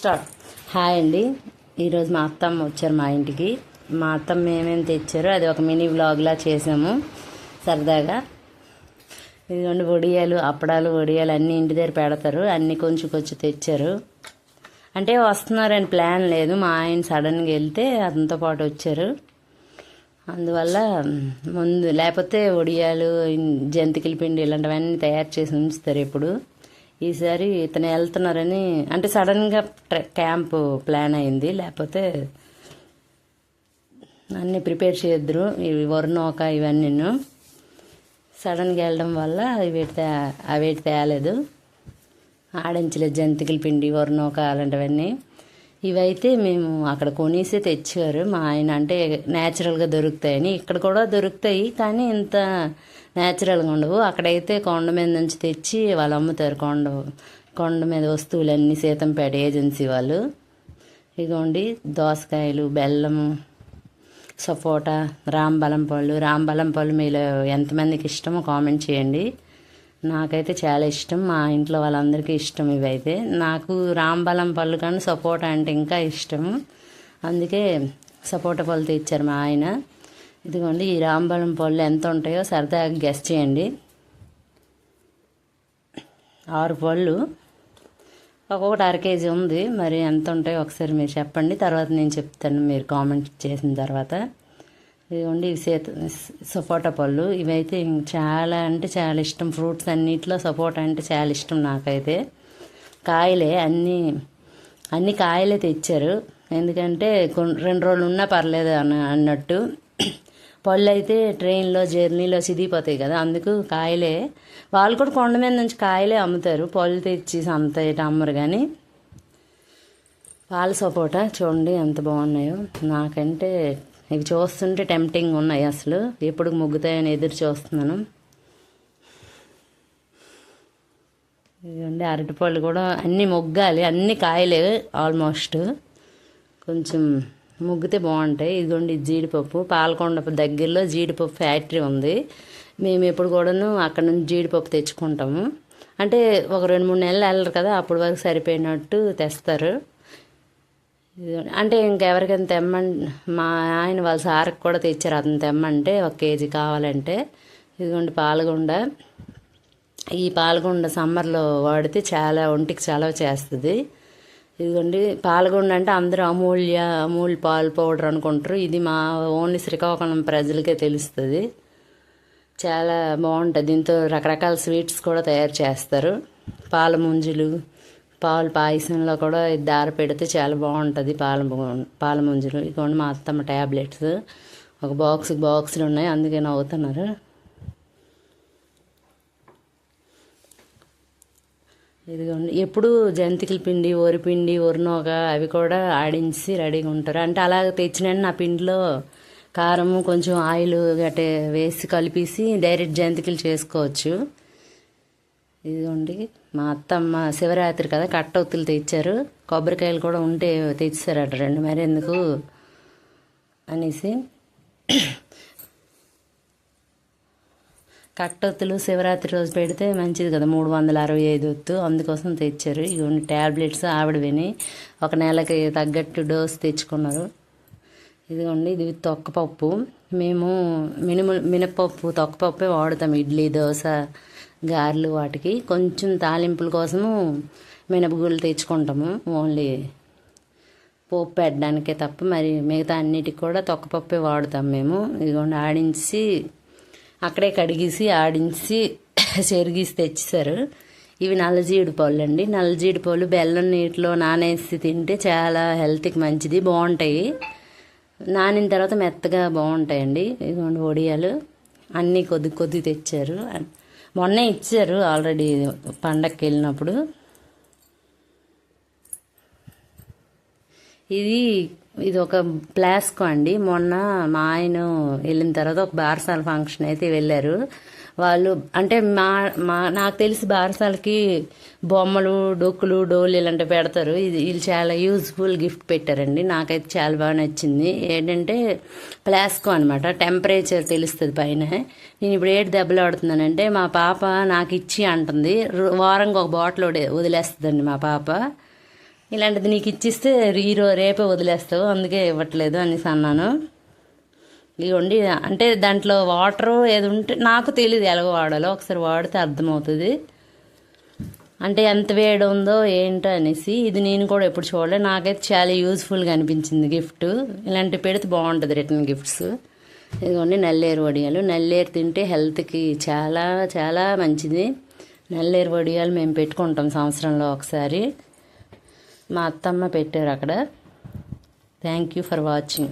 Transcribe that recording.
Start. Hi అండి. ఈరోజు మా అత్తమ్మ వచ్చారు మా ఇంటికి. మా అత్తమ్మ ఏమేమి తెచ్చారో అది ఒక మినీ వ్లాగ్లా చేసాము సరదాగా. ఇదిగోండి వడియాలు అప్పడాలు వడియాలు అన్నీ ఇంటి దగ్గర పెడతారు. అన్నీ కొంచెం కొంచెం తెచ్చారు. అంటే వస్తున్నారని ప్లాన్ లేదు. మా ఆయన సడన్గా వెళ్తే అతనితో పాటు వచ్చారు. అందువల్ల ముందు లేకపోతే వడియాలు జంతికల పిండి ఇలాంటివన్నీ తయారు చేసి ఉంచుతారు ఇప్పుడు ఈసారి ఇతను వెళ్తున్నారని అంటే సడన్గా ట్ర- క్యాంప్ ప్లాన్ అయింది. లేకపోతే అన్నీ ప్రిపేర్ చేద్దరు. ఇవి వరణోక ఇవన్నీ సడన్గా వెళ్ళడం వల్ల ఇవి తే అవి తేలేదు. ఆడించలేదు జంతికల పిండి వరణోక అలాంటివన్నీ. ఇవైతే మేము అక్కడ కొనేసి తెచ్చారు. మా ఆయన అంటే న్యాచురల్గా దొరుకుతాయని. ఇక్కడ కూడా దొరుకుతాయి కానీ ఇంత న్యాచురల్గా ఉండవు. అక్కడైతే కొండ మీద నుంచి తెచ్చి వాళ్ళు అమ్ముతారు. కొండ కొండ మీద వస్తువులన్నీ సీతంపేట ఏజెన్సీ వాళ్ళు. ఇదిగోండి దోసకాయలు బెల్లము సపోటా రాంబలం పళ్ళు. రాంబలం పళ్ళు మీలో ఎంతమందికి ఇష్టమో కామెంట్ చేయండి. నాకైతే చాలా ఇష్టం. మా ఇంట్లో వాళ్ళందరికీ ఇష్టం ఇవైతే. నాకు రాంబలం పళ్ళు కానీ సపోటా అంటే ఇంకా ఇష్టం. అందుకే సపోటా పళ్ళు తెచ్చారు మా ఆయన. ఇదిగోండి ఈ రాంబలం పళ్ళు ఎంత ఉంటాయో సరదాగా గెస్ట్ చేయండి. ఆరు పళ్ళు. ఒక్కొక్కటి అర కేజీ ఉంది. మరి ఎంత ఉంటాయో ఒకసారి మీరు చెప్పండి. తర్వాత నేను చెప్తాను. మీరు కామెంట్ చేసిన తర్వాత. ఇదిగోండి ఇవి సీత సపోటా పళ్ళు. ఇవైతే చాలా అంటే చాలా ఇష్టం. ఫ్రూట్స్ అన్నిట్లో సపోటా అంటే చాలా ఇష్టం నాకైతే. కాయలే అన్నీ అన్ని కాయలే తెచ్చారు. ఎందుకంటే రెండు రోజులు ఉన్నా పర్లేదు అన్న అన్నట్టు. పళ్ళు అయితే ట్రైన్లో జర్నీలో సిదిగిపోతాయి కదా అందుకు కాయలే. వాళ్ళు కూడా కొండ మీద నుంచి కాయలే అమ్ముతారు. పళ్ళు తెచ్చి సంత ఇటు అమ్మరు కానీ పాల సపోటా చూడండి ఎంత బాగున్నాయో. నాకంటే ఇవి చూస్తుంటే టెంప్టింగ్ ఉన్నాయి అసలు. ఎప్పుడు ముగ్గుతాయని ఎదురు చూస్తున్నాను. ఇదిగోండి అరటిపళ్ళు కూడా అన్నీ మొగ్గాలి. అన్ని కాయలే ఆల్మోస్ట్ కొంచెం ముగ్గితే బాగుంటాయి. ఇదిగోండి జీడిపప్పు. పాలకొండ దగ్గరలో జీడిపప్పు ఫ్యాక్టరీ ఉంది. మేము ఎప్పుడు కూడాను అక్కడ నుంచి జీడిపప్పు తెచ్చుకుంటాము. అంటే ఒక రెండు మూడు నెలలు వెళ్ళరు కదా అప్పటి వరకు సరిపోయినట్టు తెస్తారు. అంటే ఇంకెవరికైనా తెమ్మంటే మా ఆయన వాళ్ళ సార్కి కూడా తెచ్చారు. అతను తెమ్మంటే ఒక కేజీ కావాలంటే. ఇదిగోండి పాలగుండ. ఈ పాలగుండ సమ్మర్లో వాడితే చాలా ఒంటికి చలవ చేస్తుంది. ఇదిగోండి పాలగుండ అంటే అందరూ అమూల్య అమూల్ పాలు పౌడర్ అనుకుంటారు. ఇది మా ఓన్లీ శ్రీకాకుళం ప్రజలకే తెలుస్తుంది. చాలా బాగుంటుంది. దీంతో రకరకాల స్వీట్స్ కూడా తయారు చేస్తారు. పాల ముంజులు పాలు పాయసంలో కూడా దార పెడితే చాలా బాగుంటుంది పాల పాల ముంజులు. ఇదిగోండి మా అత్తమ్మ ట్యాబ్లెట్స్ ఒక బాక్స్ బాక్సులు ఉన్నాయి అందుకే నవ్వుతున్నారు. ఇదిగోండి ఎప్పుడు జంతికల పిండి వరిపిండి వరినోక అవి కూడా ఆడించి రెడీగా ఉంటారు. అంటే అలా తెచ్చిన నా పిండిలో కారము కొంచెం ఆయిల్ గట్టే వేసి కలిపేసి డైరెక్ట్ జంతికలు చేసుకోవచ్చు. ఇదిగోండి మా అత్తమ్మ శివరాత్రి కదా కట్టొత్తులు తెచ్చారు. కొబ్బరికాయలు కూడా ఉంటే తెచ్చారట రెండు మరి ఎందుకు అనేసి. కట్టొత్తులు శివరాత్రి రోజు పెడితే మంచిది కదా మూడు వందల అరవై ఐదు ఒత్తు. అందుకోసం తెచ్చారు. ఇవన్నీ ట్యాబ్లెట్స్ ఆవిడ విని ఒక నెలకి తగ్గట్టు డోస్ తెచ్చుకున్నారు. ఇదిగోండి ఇది తొక్కపప్పు. మేము మినుము మినపప్పు తొక్కపప్పే వాడుతాం ఇడ్లీ దోశ గారెలు వాటికి కొంచెం తాలింపుల కోసము మినపగుళ్ళు తెచ్చుకుంటాము. ఓన్లీ పోపు పెట్టడానికే తప్ప మరి మిగతా అన్నిటికి కూడా తొక్కపప్పే వాడుతాం మేము. ఇదిగోండి ఆడించి అక్కడే కడిగేసి ఆడించి చెరిగేసి తెచ్చేసారు ఇవి నల్లజీడి పళ్ళు అండి నల్లజీడి పళ్ళు బెల్లం నీటిలో నానేసి తింటే చాలా హెల్త్కి మంచిది బాగుంటాయి. నానిన తర్వాత మెత్తగా బాగుంటాయండి. ఇదిగోండి వడియాలు అన్నీ కొద్ది కొద్ది తెచ్చారు. మొన్నే ఇచ్చారు ఆల్రెడీ పండగకి వెళ్ళినప్పుడు ఇది ఇది ఒక ప్లాస్కో అండి. మొన్న మా ఆయన వెళ్ళిన తర్వాత ఒక బారసాల ఫంక్షన్ అయితే వెళ్ళారు. వాళ్ళు అంటే మా మా నాకు తెలిసి బారసాలకి బొమ్మలు డొక్కులు డోలు ఇలాంటివి పెడతారు. ఇది వీళ్ళు చాలా యూజ్ఫుల్ గిఫ్ట్ పెట్టారండి. నాకైతే చాలా బాగా నచ్చింది. ఏంటంటే ప్లాస్కో అనమాట టెంపరేచర్ తెలుస్తుంది పైన. నేను ఇప్పుడు ఏడు దెబ్బలు ఆడుతున్నానంటే మా పాప నాకు ఇచ్చి అంటుంది. వారంగా వారంకి ఒక బాటిల్ వదిలేస్తుందండి మా పాప. ఇలాంటిది నీకు ఇచ్చిస్తే ఈరో రేపే వదిలేస్తావు. అందుకే ఇవ్వట్లేదు అనేసి అన్నాను. ఇవ్వండి. అంటే దాంట్లో వాటర్ ఏది ఉంటే నాకు తెలియదు ఎలాగ వాడాలో. ఒకసారి వాడితే అర్థమవుతుంది. అంటే ఎంత వేడి ఉందో ఏంటో అనేసి ఇది నేను కూడా ఎప్పుడు చూడలేదు నాకైతే చాలా యూజ్ఫుల్గా అనిపించింది గిఫ్ట్. ఇలాంటి పెడితే బాగుంటుంది రిటర్న్ గిఫ్ట్స్. ఇదిగోండి నల్లేరు వడియాలు. నల్లేరు తింటే హెల్త్కి చాలా చాలా మంచిది. నల్లేరు వడియాలు మేము పెట్టుకుంటాం సంవత్సరంలో ఒకసారి. మా అత్తమ్మ పెట్టారు అక్కడ. Thank you for watching.